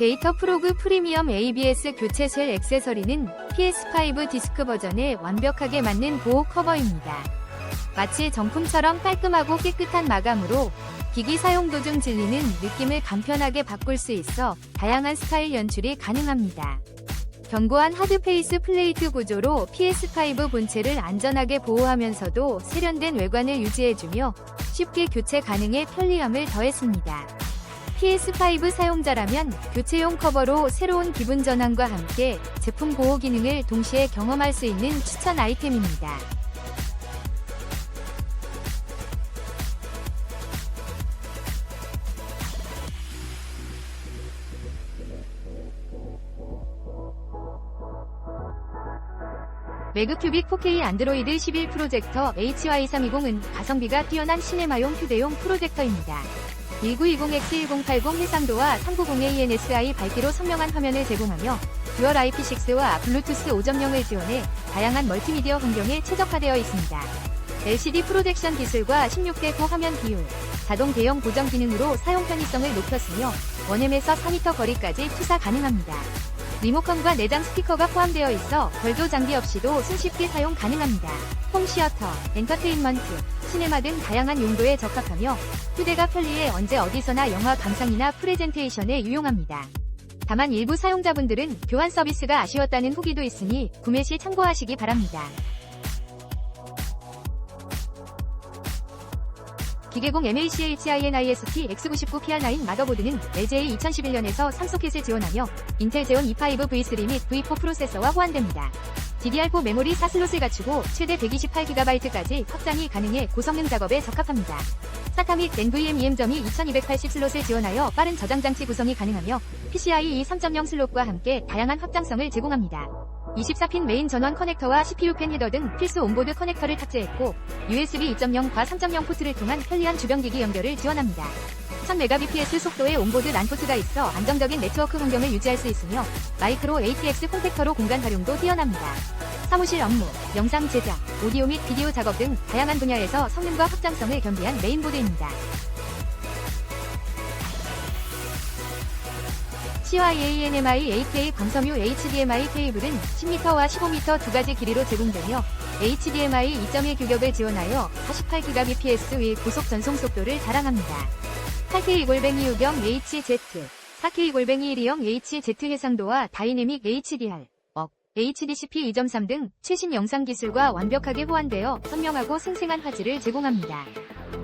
데이터 프로그 프리미엄 ABS 교체 쉘 액세서리는 PS5 디스크 버전에 완벽하게 맞는 보호 커버입니다. 마치 정품처럼 깔끔하고 깨끗한 마감으로 기기 사용 도중 질리는 느낌을 간편하게 바꿀 수 있어 다양한 스타일 연출이 가능합니다. 견고한 하드페이스 플레이트 구조로 PS5 본체를 안전하게 보호하면서도 세련된 외관을 유지해주며 쉽게 교체 가능해 편리함을 더했습니다. PS5 사용자라면 교체용 커버로 새로운 기분 전환과 함께 제품 보호 기능을 동시에 경험할 수 있는 추천 아이템입니다. 매그큐빅 4K 안드로이드 11 프로젝터 HY320은 가성비가 뛰어난 시네마용 휴대용 프로젝터입니다. 1920X1080 해상도와 390ANSI 밝기로 선명한 화면을 제공하며 듀얼 IP6와 블루투스 5.0을 지원해 다양한 멀티미디어 환경에 최적화되어 있습니다. LCD 프로젝션 기술과 16대 9 화면 비율, 자동 대형 고정 기능으로 사용 편의성을 높였으며 원엠에서 4m 거리까지 투사 가능합니다. 리모컨과 내장 스피커가 포함되어 있어 별도 장비 없이도 손쉽게 사용 가능합니다. 홈시어터, 엔터테인먼트, 시네마 등 다양한 용도에 적합하며 휴대가 편리해 언제 어디서나 영화 감상이나 프레젠테이션에 유용합니다. 다만 일부 사용자분들은 교환 서비스가 아쉬웠다는 후기도 있으니 구매 시 참고하시기 바랍니다. 기계공 MACHINIST X99PR9 마더보드는 LGA 2011년에서 삼소켓을 지원하며 인텔 제온 E5 V3 및 V4 프로세서와 호환됩니다. DDR4 메모리 4슬롯을 갖추고 최대 128GB까지 확장이 가능해 고성능 작업에 적합합니다. SATA 및 NVMe.2 2280 슬롯을 지원하여 빠른 저장 장치 구성이 가능하며 PCIe 3.0 슬롯과 함께 다양한 확장성을 제공합니다. 24핀 메인 전원 커넥터와 CPU 펜 헤더 등 필수 온보드 커넥터를 탑재했고 USB 2.0과 3.0 포트를 통한 편리한 주변기기 연결을 지원합니다. 1000mbps 속도의 온보드 란 포트가 있어 안정적인 네트워크 환경을 유지할 수 있으며 마이크로 ATX 콘택터로 공간 활용도 뛰어납니다. 사무실 업무, 영상 제작, 오디오 및 비디오 작업 등 다양한 분야에서 성능과 확장성을 겸비한 메인보드입니다. CYANMI 8K 광섬유 HDMI 케이블은 10m와 15m 두 가지 길이로 제공되며 HDMI 2.1 규격을 지원하여 48Gbps의 고속 전송 속도를 자랑합니다. 8K 골뱅이 유경 HZ, 4K 골뱅이 1형 HZ 해상도와 다이내믹 HDR, 억, HDCP 2.3 등 최신 영상 기술과 완벽하게 호환되어 선명하고 생생한 화질을 제공합니다.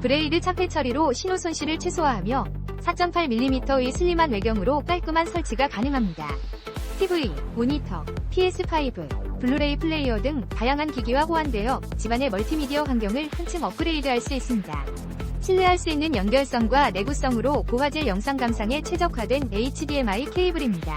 브레이드 차폐 처리로 신호 손실을 최소화하며 4.8mm의 슬림한 외경으로 깔끔한 설치가 가능합니다. TV, 모니터, PS5, 블루레이 플레이어 등 다양한 기기와 호환되어 집안의 멀티미디어 환경을 한층 업그레이드할 수 있습니다. 신뢰할 수 있는 연결성과 내구성으로 고화질 영상 감상에 최적화된 HDMI 케이블입니다.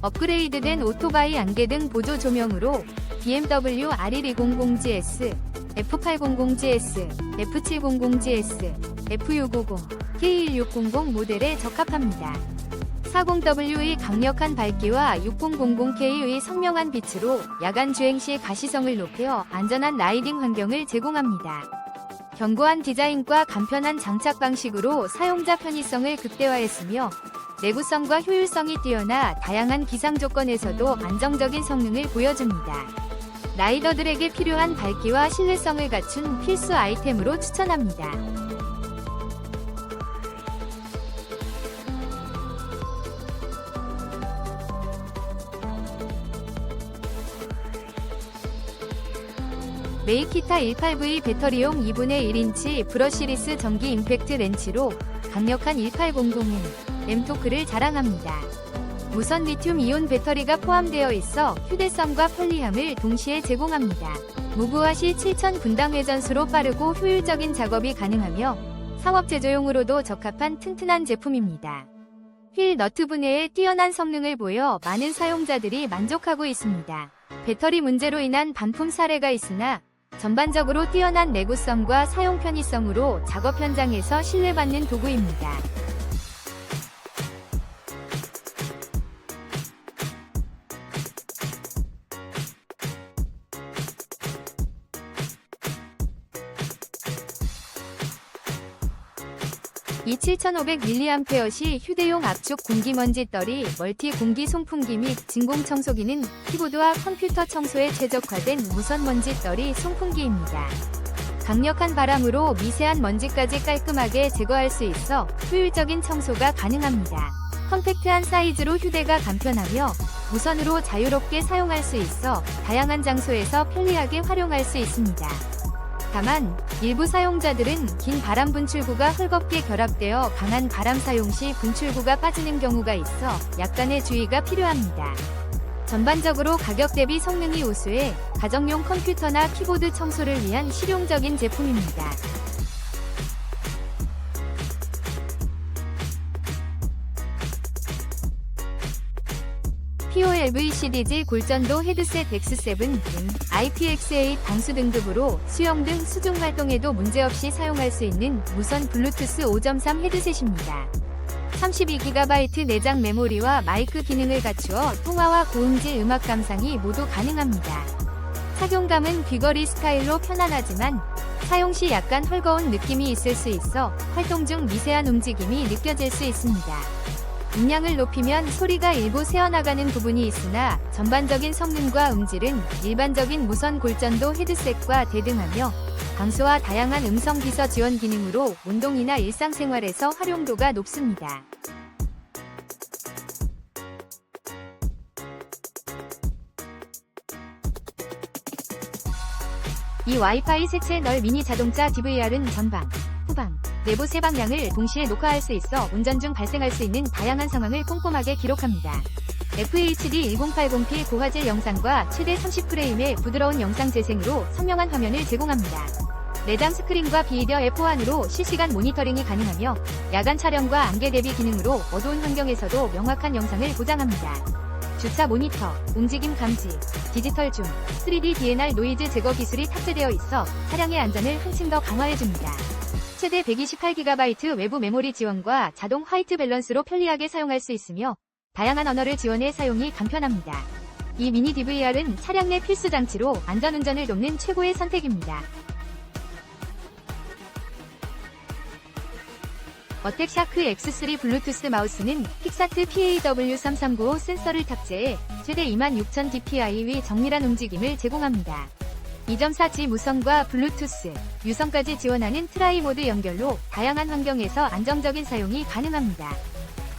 업그레이드된 오토바이 안개 등 보조 조명으로 BMW R1200GS, F800GS, F700GS, F650, K1600 모델에 적합합니다. 40W의 강력한 밝기와 6000K의 선명한 빛으로 야간 주행 시 가시성을 높여 안전한 라이딩 환경을 제공합니다. 견고한 디자인과 간편한 장착 방식으로 사용자 편의성을 극대화했으며 내구성과 효율성이 뛰어나 다양한 기상 조건에서도 안정적인 성능을 보여줍니다. 라이더들에게 필요한 밝기와 신뢰성을 갖춘 필수 아이템으로 추천합니다. 메이키타 18V 배터리용 2분의 1인치 브러시리스 전기 임팩트 렌치로 강력한 1800M 램토크를 자랑합니다. 무선 리튬 이온 배터리가 포함되어 있어 휴대성과 편리함을 동시에 제공합니다. 무구화 시 7000 분당 회전수로 빠르고 효율적인 작업이 가능하며 상업 제조용으로도 적합한 튼튼한 제품입니다. 휠 너트 분해에 뛰어난 성능을 보여 많은 사용자들이 만족하고 있습니다. 배터리 문제로 인한 반품 사례가 있으나 전반적으로 뛰어난 내구성과 사용 편의성으로 작업 현장에서 신뢰받는 도구입니다. 이 7500mAh 휴대용 압축 공기먼지 떨이 멀티 공기 송풍기 및 진공 청소기는 키보드와 컴퓨터 청소에 최적화된 무선 먼지 떨이 송풍기입니다. 강력한 바람으로 미세한 먼지까지 깔끔하게 제거할 수 있어 효율적인 청소가 가능합니다. 컴팩트한 사이즈로 휴대가 간편하며 무선으로 자유롭게 사용할 수 있어 다양한 장소에서 편리하게 활용할 수 있습니다. 다만 일부 사용자들은 긴 바람 분출구가 헐겁게 결합되어 강한 바람 사용 시 분출구가 빠지는 경우가 있어 약간의 주의가 필요합니다. 전반적으로 가격 대비 성능이 우수해 가정용 컴퓨터나 키보드 청소를 위한 실용적인 제품입니다. POLV CDG 골전도 헤드셋 X7 등 IPX8 방수 등급으로 수영 등 수중 활동에도 문제없이 사용할 수 있는 무선 블루투스 5.3 헤드셋입니다. 32GB 내장 메모리와 마이크 기능을 갖추어 통화와 고음질 음악 감상이 모두 가능합니다. 착용감은 귀걸이 스타일로 편안하지만 사용 시 약간 헐거운 느낌이 있을 수 있어 활동 중 미세한 움직임이 느껴질 수 있습니다. 음량을 높이면 소리가 일부 새어나가는 부분이 있으나 전반적인 성능과 음질은 일반적인 무선 골전도 헤드셋과 대등하며 방수와 다양한 음성 비서 지원 기능으로 운동이나 일상생활에서 활용도가 높습니다. 이 와이파이 새 채널 미니 자동차 DVR은 전방, 내부 세 방향을 동시에 녹화할 수 있어 운전 중 발생할 수 있는 다양한 상황을 꼼꼼하게 기록합니다. FHD 1080p 고화질 영상과 최대 30프레임의 부드러운 영상 재생으로 선명한 화면을 제공합니다. 내장 스크린과 비히더 F1으로 실시간 모니터링이 가능하며 야간 촬영과 안개 대비 기능으로 어두운 환경에서도 명확한 영상을 보장합니다. 주차 모니터, 움직임 감지, 디지털 줌, 3D DNR 노이즈 제거 기술이 탑재되어 있어 차량의 안전을 한층 더 강화해줍니다. 최대 128GB 외부 메모리 지원과 자동 화이트 밸런스로 편리하게 사용할 수 있으며 다양한 언어를 지원해 사용이 간편합니다. 이 미니 DVR은 차량 내 필수 장치로 안전운전을 돕는 최고의 선택입니다. 어택 샤크 X3 블루투스 마우스는 픽사트 PAW3395 센서를 탑재해 최대 26,000 dpi의 정밀한 움직임을 제공합니다. 2.4G 무선과 블루투스, 유선까지 지원하는 트라이 모드 연결로 다양한 환경에서 안정적인 사용이 가능합니다.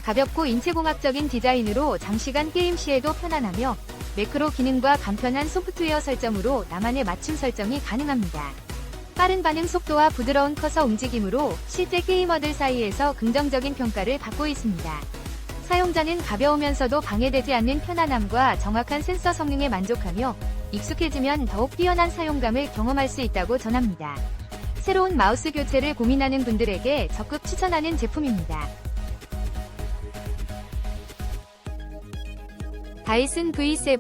가볍고 인체공학적인 디자인으로 장시간 게임 시에도 편안하며 매크로 기능과 간편한 소프트웨어 설정으로 나만의 맞춤 설정이 가능합니다. 빠른 반응 속도와 부드러운 커서 움직임으로 실제 게이머들 사이에서 긍정적인 평가를 받고 있습니다. 사용자는 가벼우면서도 방해되지 않는 편안함과 정확한 센서 성능에 만족하며 익숙해지면 더욱 뛰어난 사용감을 경험할 수 있다고 전합니다. 새로운 마우스 교체를 고민하는 분들에게 적극 추천하는 제품입니다. 다이슨 V7,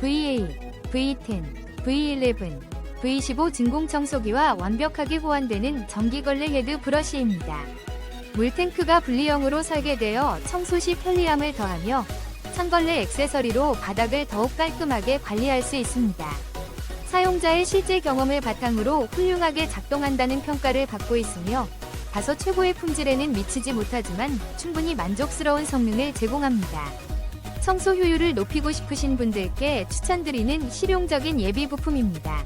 V8, V10, V11, V15 진공청소기와 완벽하게 호환되는 전기걸레 헤드 브러쉬입니다. 물탱크가 분리형으로 설계되어 청소 시 편리함을 더하며 천걸레 액세서리로 바닥을 더욱 깔끔하게 관리할 수 있습니다. 사용자의 실제 경험을 바탕으로 훌륭하게 작동한다는 평가를 받고 있으며 다소 최고의 품질에는 미치지 못하지만 충분히 만족스러운 성능을 제공합니다. 청소 효율을 높이고 싶으신 분들께 추천드리는 실용적인 예비 부품입니다.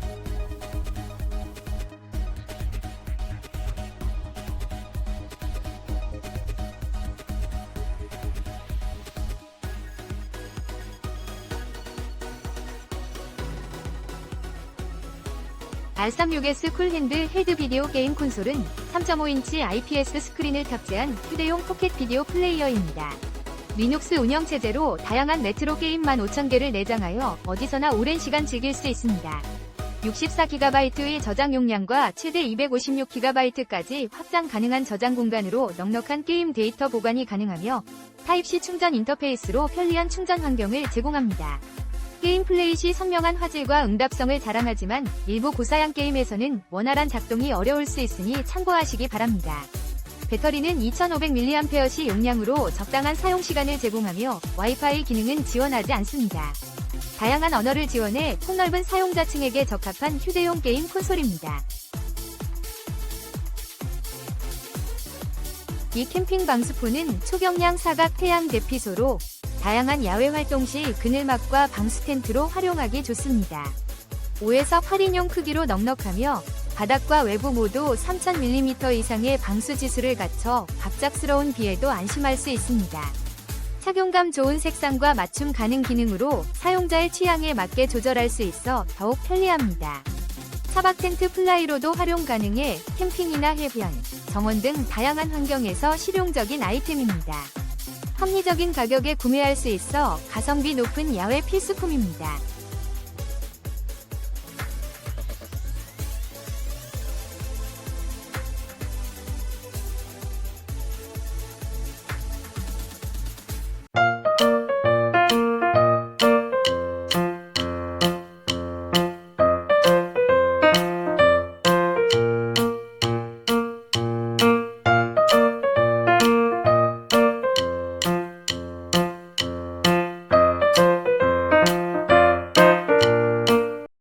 R36S 쿨핸드 헤드 비디오 게임 콘솔은 3.5인치 IPS 스크린을 탑재한 휴대용 포켓 비디오 플레이어입니다. 리눅스 운영 체제로 다양한 레트로 게임 15,000개를 내장하여 어디서나 오랜 시간 즐길 수 있습니다. 64GB의 저장 용량과 최대 256GB까지 확장 가능한 저장 공간으로 넉넉한 게임 데이터 보관이 가능하며 타입C 충전 인터페이스로 편리한 충전 환경을 제공합니다. 게임 플레이 시 선명한 화질과 응답성을 자랑하지만 일부 고사양 게임에서는 원활한 작동이 어려울 수 있으니 참고하시기 바랍니다. 배터리는 2500mAh 용량으로 적당한 사용 시간을 제공하며 와이파이 기능은 지원하지 않습니다. 다양한 언어를 지원해 폭넓은 사용자층에게 적합한 휴대용 게임 콘솔입니다. 이 캠핑 방수포는 초경량 사각 태양 대피소로 다양한 야외 활동 시 그늘막과 방수 텐트로 활용하기 좋습니다. 5에서 8인용 크기로 넉넉하며 바닥과 외부 모두 3000mm 이상의 방수 지수를 갖춰 갑작스러운 비에도 안심할 수 있습니다. 착용감 좋은 색상과 맞춤 가능 기능으로 사용자의 취향에 맞게 조절할 수 있어 더욱 편리합니다. 차박 텐트 플라이로도 활용 가능해 캠핑이나 해변, 정원 등 다양한 환경에서 실용적인 아이템입니다. 합리적인 가격에 구매할 수 있어 가성비 높은 야외 필수품입니다.